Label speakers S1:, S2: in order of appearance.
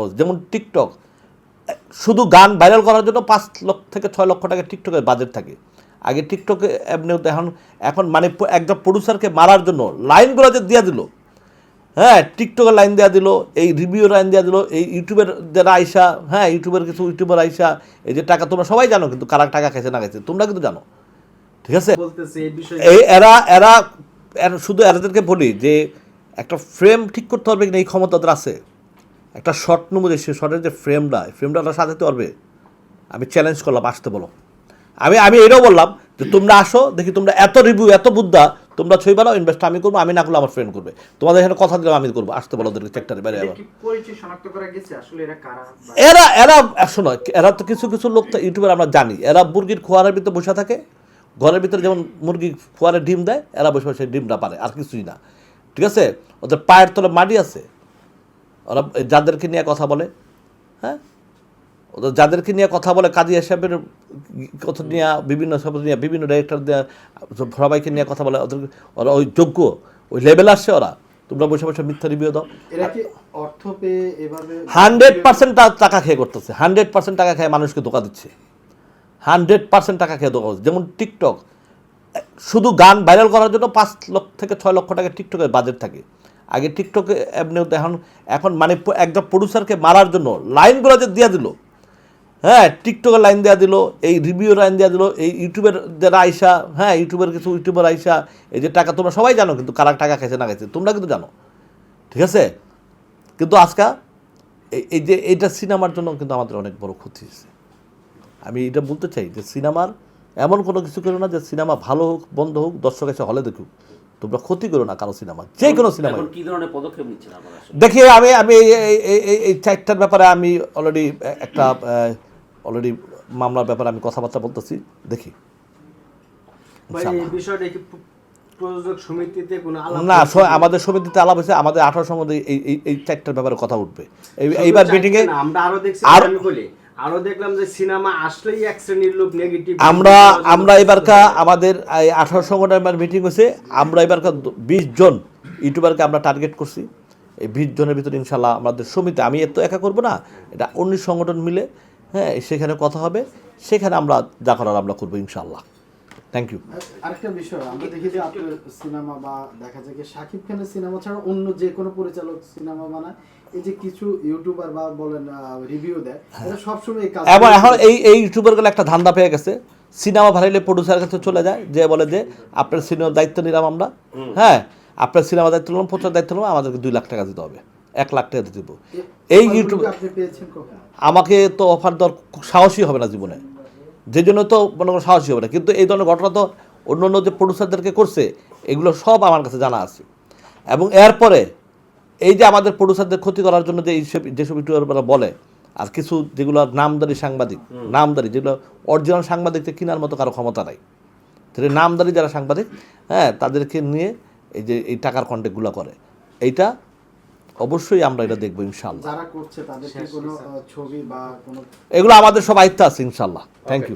S1: যেমন টিকটক শুধু গান ভাইরাল করার জন্য পাঁচ লক্ষ থেকে ছয় লক্ষ টাকা টিকটকের বাজেট থাকে। আগে টিকটকে এমনিও তো এখন এখন মানে একজন প্রডিউসারকে মারার জন্য লাইনগুলো যে দিয়ে দিল হ্যাঁ টিকটকের লাইন দেওয়া দিল এই রিভিউ লাইন দেওয়া দিল এই ইউটিউবের যারা আইসা হ্যাঁ ইউটিউবের কিছু ইউটিউবার আইসা এই যে টাকা তোমরা সবাই জানো কিন্তু কারা টাকা খাইছে না খাইছে তোমরা কিন্তু জানো ঠিক আছে?
S2: এই
S1: এরা এরা এরা শুধু এরাদেরকে বলি যে একটা ফ্রেম ঠিক করতে পারবে কিনা এই ক্ষমতা আছে। একটা শর্ট নমুদে সে শর্টের যে ফ্রেমটা ফ্রেমটা ওরা সাজাতে পারবে। আমি চ্যালেঞ্জ করলাম আসতে বলো। আমি আমি এটাও বললাম যে তোমরা আসো দেখি তোমরা এত রিভিউ এত বুদ্ধা তোমরা ছবি বানাও ইনভেস্ট আমি করব আমি না করলে আমার ফ্রেন্ড করবে। তোমাদের এখানে কথা দিলাম আমি করব। আসতে বলো ওদেরকে চেকটারে বাইরে আবার।
S2: এরা
S1: এরা এরা শোনো এরা তো কিছু কিছু লোক তো ইউটিউবার আমরা জানি। এরা মুরগির খোয়ারের ভিতরে বসে থাকে। ঘরের ভিতরে যেমন মুরগি খোয়ারে ডিম দেয় এরা বসে বসে ডিমটা পারে আর কিছুই না। ঠিক আছে? ওদের পায়ের তলে মাটি আছে। ওরা যাদেরকে নিয়ে কথা বলে হ্যাঁ? ওদের যাদেরকে নিয়ে কথা বলে কাজী সাহেবের কথা নিয়ে বিভিন্ন সব নিয়ে বিভিন্ন ডাইরেক্টর দিয়ে সবাইকে নিয়ে কথা বলে ওদের ওরা ওই যোগ্য ওই লেভেল আসছে ওরা। তোমরা বসে বসে মিথ্যা রিভিউ দাও। হান্ড্রেড পার্সেন্ট টাকা খেয়ে করতেছে। হান্ড্রেড পার্সেন্ট টাকা খেয়ে মানুষকে ধোকা দিচ্ছে। হান্ড্রেড পার্সেন্ট টাকা খেয়ে ধোকা যেমন টিকটক শুধু গান ভাইরাল করার জন্য পাঁচ লক্ষ থেকে ছয় লক্ষ টাকা টিকটকের বাজেট থাকে। আগে টিকটকে এমনিও তো এখন এখন মানে একজন প্রডিউসারকে মারার জন্য লাইনগুলো যে দিয়ে দিল হ্যাঁ টিকটকের লাইন দেওয়া দিল, এই রিভিউ লাইন দেওয়া দিল, এই ইউটিউবের যারা আইসা হ্যাঁ ইউটিউবের কিছু ইউটিউবার আইসা, এই যে টাকা তোমরা সবাই জানো কিন্তু কারা টাকা খাইছে না খাইছে, তোমরা কিন্তু জানো, ঠিক আছে? কিন্তু আজকা এই যে এইটা সিনেমার জন্য কিন্তু আমাদের অনেক বড় ক্ষতি হয়েছে। আমি এটা বলতে চাই যে সিনেমার এমন কোনো কিছু করো না যে সিনেমা ভালো হোক, বন্ধ হোক, দর্শক এসে হলে দেখুক। তোমরা ক্ষতি করো না কারও সিনেমা যে কোনো সিনেমা
S3: কি ধরনের পদক্ষেপ নিচ্ছেন
S1: দেখি আমি আমি এই চারটার ব্যাপারে আমি অলরেডি একটা অলরেডি মামলার ব্যাপারে আমি কথাবার্তা বলতেছি। দেখি।
S2: ভাই এই বিষয়টা কি প্র- প্রযোজক সমিতিতে কোনো আলাপ
S1: না আমাদের সমিতিতে আলাপ হয়েছে আমাদের আঠারো সম্বন্ধে এই চারটার ব্যাপারে কথা উঠবে। এই এইবার মিটিংয়ে
S2: না, আমরা আরও দেখছি
S1: আর-
S2: দেখলাম যে সিনেমা আসলেই এক শ্রেণির লোক নেগেটিভ
S1: আমরা আমরা এবারকা আমাদের এই আঠারো সংগঠনের মিটিং হয়েছে। আমরা এবারকা বিশ জন ইউটিউবারকে আমরা টার্গেট করছি। এই বিশ জনের ভিতরে ইনশাল্লাহ আমাদের সমিতি আমি এত একা করব না। এটা অন্য সংগঠন মিলে হ্যাঁ সেখানে কথা হবে। সেখানে আমরা যা করার আমরা করব ইনশাল্লাহ। থ্যাংক ইউ
S4: আরেকটা বিষয় আমরা দেখি যে আপনার সিনেমা বা দেখা যায় যে শাকিব খানের সিনেমা ছাড়া অন্য যে কোনো পরিচালক সিনেমা বানায় এই যে কিছু ইউটিউবার বা বলেন রিভিউ দেয় এটা সবসময় এই কাজ
S1: এবং এখন এই এই ইউটিউবারগুলো একটা ধান্দা পেয়ে গেছে। সিনেমা ভালো প্রডিউসারের কাছে চলে যায় যে বলে যে আপনার সিনেমার দায়িত্ব নিলাম আমরা। হ্যাঁ আপনার সিনেমার দায়িত্ব নিলাম প্রচার দায়িত্ব নিলাম আমাদেরকে দুই লাখ টাকা দিতে হবে। এক লাখ টাকা দিতে দেবো এই ইউটিউব
S4: আপনি পেয়েছেন কখন?
S1: আমাকে তো অফার দেওয়ার খুব সাহসী হবে না জীবনে। যে জন্য তো মনে করো সাহসী হবে না। কিন্তু এই ধরনের ঘটনা তো অন্য অন্য যে প্রডিউসারদেরকে করছে এগুলো সব আমার কাছে জানা আছে। এবং এরপরে এই যে আমাদের প্রডিউসারদের ক্ষতি করার জন্য যে এইসব যেসব ইউটিউবাররা বলে আর কিছু যেগুলো নামদারি সাংবাদিক নামদারি যেগুলো অরিজিনাল সাংবাদিককে কেনার মতো কারও ক্ষমতা নাই। তাহলে নামদারি যারা সাংবাদিক হ্যাঁ তাদেরকে নিয়ে এই যে এই টাকার কন্টেক্টগুলো করে। এইটা অবশ্যই আমরা এটা দেখব ইনশাল্লাহ
S4: যারা করছে তাদেরকে কোনো আহ, ছবি বা কোনো
S1: এগুলো আমাদের সব আয়ত্ত আছে ইনশাল্লাহ থ্যাংক ইউ